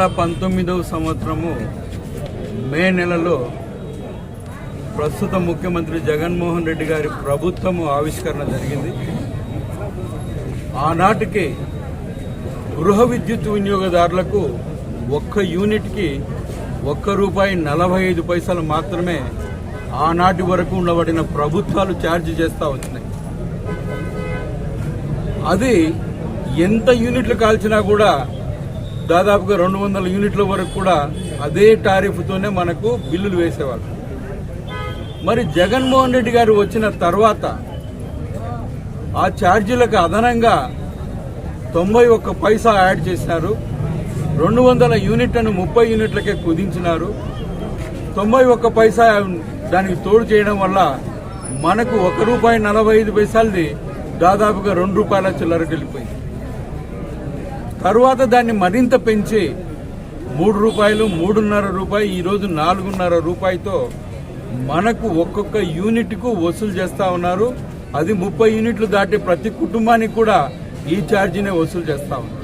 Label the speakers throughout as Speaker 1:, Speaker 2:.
Speaker 1: వేల పంతొమ్మిదవ సంవత్సరము మే నెలలో ప్రస్తుత ముఖ్యమంత్రి జగన్మోహన్ రెడ్డి గారి ప్రభుత్వము ఆవిష్కరణ జరిగింది. ఆనాటికి గృహ విద్యుత్ వినియోగదారులకు ఒక్క యూనిట్కి ఒక్క రూపాయి నలభై ఐదు పైసలు మాత్రమే ఆనాటి వరకు ఉండబడిన ప్రభుత్వాలు ఛార్జ్ చేస్తూ వచ్చినాయి. అది ఎంత యూనిట్లు కాల్చినా కూడా దాదాపుగా రెండు వందల యూనిట్ల వరకు కూడా అదే టారిఫ్తోనే మనకు బిల్లులు వేసేవాళ్ళు. మరి జగన్మోహన్ రెడ్డి గారు వచ్చిన తర్వాత ఆ ఛార్జీలకు అదనంగా తొంభై ఒక్క పైసా యాడ్ చేసినారు. రెండు వందల యూనిట్లను ముప్పై యూనిట్లకే కుదించినారు. తొంభై ఒక్క పైసా దానికి తోడు చేయడం వల్ల మనకు ఒక రూపాయి నలభై ఐదు పైసలది దాదాపుగా రెండు రూపాయల చిల్లర వెళ్ళిపోయింది తరువాత దాన్ని మరింత పెంచి మూడు రూపాయలు మూడున్నర రూపాయి ఈరోజు నాలుగున్నర రూపాయితో మనకు ఒక్కొక్క యూనిట్కు వసూలు చేస్తూ ఉన్నారు. అది ముప్పై యూనిట్లు దాటి ప్రతి కుటుంబానికి కూడా ఈ ఛార్జీనే వసూలు చేస్తూ ఉన్నారు.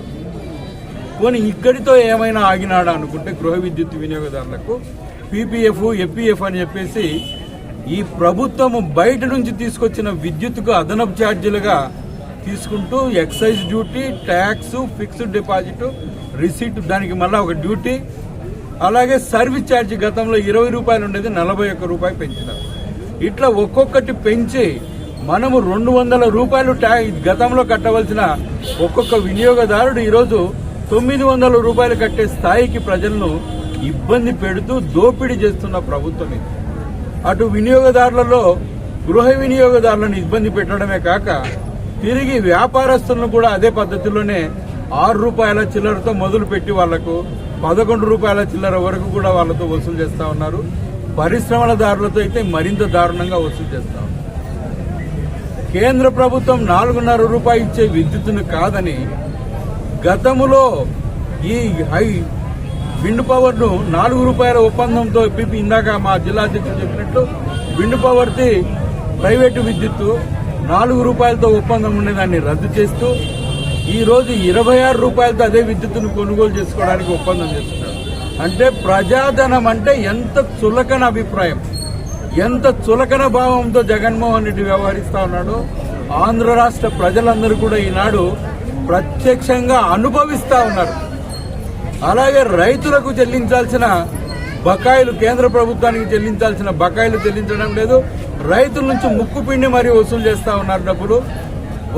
Speaker 1: పోనీ ఇక్కడితో ఏమైనా ఆగినాడా అనుకుంటే గృహ విద్యుత్ వినియోగదారులకు పీపీఎఫ్ ఎపిఎఫ్ అని చెప్పేసి ఈ ప్రభుత్వము బయట నుంచి తీసుకొచ్చిన విద్యుత్కు అదనపు ఛార్జీలుగా తీసుకుంటూ excise duty tax fixed deposit receipt దానికి మళ్ళీ ఒక డ్యూటీ. అలాగే సర్వీస్ ఛార్జ్ గతంలో ఇరవై రూపాయలు ఉండేది నలభై ఒక్క రూపాయలు పెంచినారు ఇట్లా ఒక్కొక్కటి పెంచి మనము రెండు వందల రూపాయలు ట్యా గతంలో కట్టవలసిన ఒక్కొక్క వినియోగదారుడు ఈరోజు తొమ్మిది వందల రూపాయలు కట్టే స్థాయికి ప్రజలను ఇబ్బంది పెడుతూ దోపిడీ చేస్తున్న ప్రభుత్వం ఇది. అటు వినియోగదారులలో గృహ వినియోగదారులను ఇబ్బంది పెట్టడమే కాక తిరిగి వ్యాపారస్తులను కూడా అదే పద్ధతిలోనే ఆరు రూపాయల చిల్లరతో మొదలు పెట్టి వాళ్ళకు పదకొండు రూపాయల చిల్లర వరకు కూడా వాళ్ళతో వసూలు చేస్తా ఉన్నారు. పరిశ్రమల దారులతో అయితే మరింత దారుణంగా వసూలు చేస్తా ఉన్నారు. కేంద్ర ప్రభుత్వం నాలుగున్నర రూపాయలు ఇచ్చే విద్యుత్తును కాదని గతములో ఈ హై విండ్ పవర్ను నాలుగు రూపాయల ఒప్పందంతో ఇందాక మా జిల్లా అధ్యక్షుడు చెప్పినట్టు విండ్ పవర్ ది ప్రైవేటు విద్యుత్తు నాలుగు రూపాయలతో ఒప్పందం ఉండేదాన్ని రద్దు చేస్తూ ఈ రోజు ఇరవై ఆరు రూపాయలతో అదే విద్యుత్తును కొనుగోలు చేసుకోవడానికి ఒప్పందం చేస్తున్నారు. అంటే ప్రజాధనం అంటే ఎంత చులకన అభిప్రాయం. ఎంత చులకన భావంతో జగన్మోహన్ రెడ్డి వ్యవహరిస్తా ఉన్నాడో ఆంధ్ర రాష్ట్ర ప్రజలందరూ కూడా ఈనాడు ప్రత్యక్షంగా అనుభవిస్తా ఉన్నారు. అలాగే రైతులకు చెల్లించాల్సిన బకాయిలు కేంద్ర ప్రభుత్వానికి చెల్లించాల్సిన బకాయిలు చెల్లించడం లేదు. రైతుల నుంచి ముక్కు పిండి మరీ వసూలు చేస్తా ఉన్నారు డబ్బులు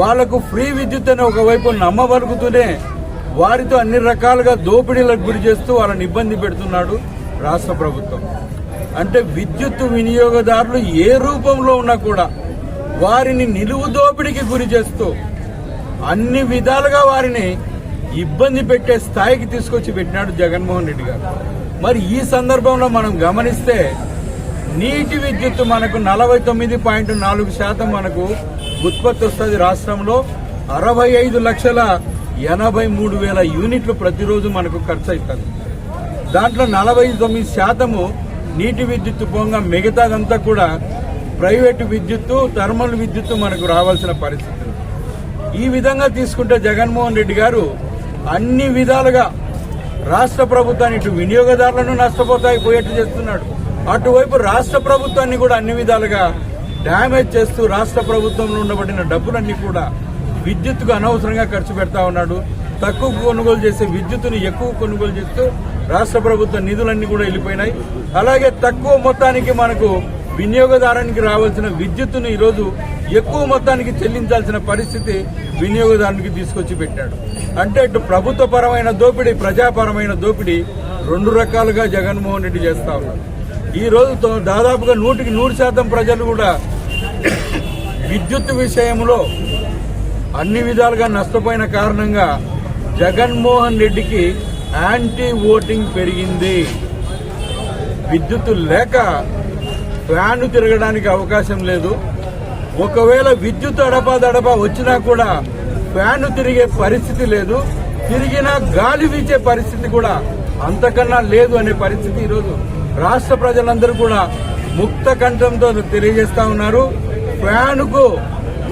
Speaker 1: వాళ్ళకు ఫ్రీ విద్యుత్ అనే ఒకవైపు నమ్మబలుకుతూనే వారితో అన్ని రకాలుగా దోపిడీలకు గురి చేస్తూ వాళ్ళని ఇబ్బంది పెడుతున్నాడు రాష్ట్ర ప్రభుత్వం. అంటే విద్యుత్ వినియోగదారులు ఏ రూపంలో ఉన్నా కూడా వారిని నిలువు దోపిడీకి గురి చేస్తూ అన్ని విధాలుగా వారిని ఇబ్బంది పెట్టే స్థాయికి తీసుకొచ్చి పెట్టినాడు జగన్మోహన్ రెడ్డి గారు. మరి ఈ సందర్భంలో మనం గమనిస్తే నీటి విద్యుత్ మనకు నలభై తొమ్మిది పాయింట్ నాలుగు శాతం మనకు ఉత్పత్తి వస్తుంది రాష్ట్రంలో. అరవై ఐదు లక్షల ఎనభై మూడు వేల యూనిట్లు ప్రతిరోజు మనకు ఖర్చు అవుతుంది దాంట్లో నలభై తొమ్మిది శాతము నీటి విద్యుత్ పోగా మిగతాదంతా కూడా ప్రైవేటు విద్యుత్తు థర్మల్ విద్యుత్తు మనకు రావాల్సిన పరిస్థితి. ఈ విధంగా తీసుకుంటే జగన్మోహన్ రెడ్డి గారు అన్ని విధాలుగా రాష్ట్ర ప్రభుత్వాన్ని ఇటు వినియోగదారులను నష్టపోతాయి పోయేట్టు చేస్తున్నాడు. అటువైపు రాష్ట్ర ప్రభుత్వాన్ని కూడా అన్ని విధాలుగా డ్యామేజ్ చేస్తూ రాష్ట్ర ప్రభుత్వంలో ఉండబడిన డబ్బులన్నీ కూడా విద్యుత్తుకు అనవసరంగా ఖర్చు పెడతా ఉన్నాడు. తక్కువ కొనుగోలు చేసే విద్యుత్తుని ఎక్కువ కొనుగోలు చేస్తూ రాష్ట్ర ప్రభుత్వ నిధులన్నీ కూడా వెళ్ళిపోయినాయి. అలాగే తక్కువ మొత్తానికి మనకు వినియోగదారానికి రావాల్సిన విద్యుత్తును ఈరోజు ఎక్కువ మొత్తానికి చెల్లించాల్సిన పరిస్థితి వినియోగదారునికి తీసుకొచ్చి పెట్టాడు. అంటే ఇటు ప్రభుత్వపరమైన దోపిడీ ప్రజాపరమైన దోపిడీ రెండు రకాలుగా జగన్మోహన్ రెడ్డి చేస్తా ఉన్నారు ఈ రోజుతో దాదాపుగా నూటికి నూరు శాతం ప్రజలు కూడా విద్యుత్ విషయంలో అన్ని విధాలుగా నష్టపోయిన కారణంగా జగన్మోహన్ రెడ్డికి యాంటీ ఓటింగ్ పెరిగింది. విద్యుత్ లేక ఫ్యాన్ తిరగడానికి అవకాశం లేదు. ఒకవేళ విద్యుత్ అడపాదడపా వచ్చినా కూడా ఫ్యాన్ తిరిగే పరిస్థితి లేదు. తిరిగినా గాలి వీచే పరిస్థితి కూడా అంతకన్నా లేదు అనే పరిస్థితి ఈరోజు రాష్ట్ర ప్రజలందరూ కూడా ముక్త కంఠంతో తెలియజేస్తా ఉన్నారు. ఫ్యాన్కు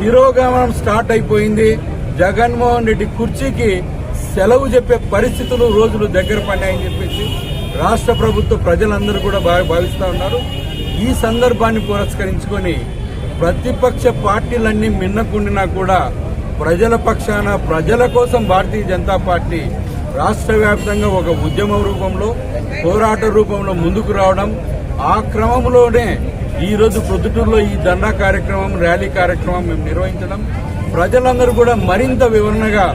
Speaker 1: తిరోగమనం స్టార్ట్ అయిపోయింది. జగన్మోహన్ రెడ్డి కుర్చీకి సెలవు చెప్పే పరిస్థితులు రోజులు దగ్గర పడ్డాయని చెప్పేసి రాష్ట్ర ప్రభుత్వ ప్రజలందరూ కూడా భావిస్తా ఉన్నారు. ఈ సందర్భాన్ని పురస్కరించుకొని ప్రతిపక్ష పార్టీలన్నీ మిన్నకుండినా కూడా ప్రజల పక్షాన ప్రజల కోసం భారతీయ జనతా పార్టీ రాష్ట్ర వ్యాప్తంగా ఒక ఉద్యమ రూపంలో పోరాట రూపంలో ముందుకు రావడం ఆ క్రమంలోనే ఈరోజు ప్రొద్దుటూరులో ఈ ధర్నా కార్యక్రమం ర్యాలీ కార్యక్రమం మేము నిర్వహించడం ప్రజలందరూ కూడా మరింత వివరణగా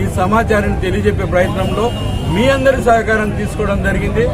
Speaker 1: ఈ సమాచారాన్ని తెలియజెప్పే ప్రయత్నంలో మీ అందరి సహకారం తీసుకోవడం జరిగింది.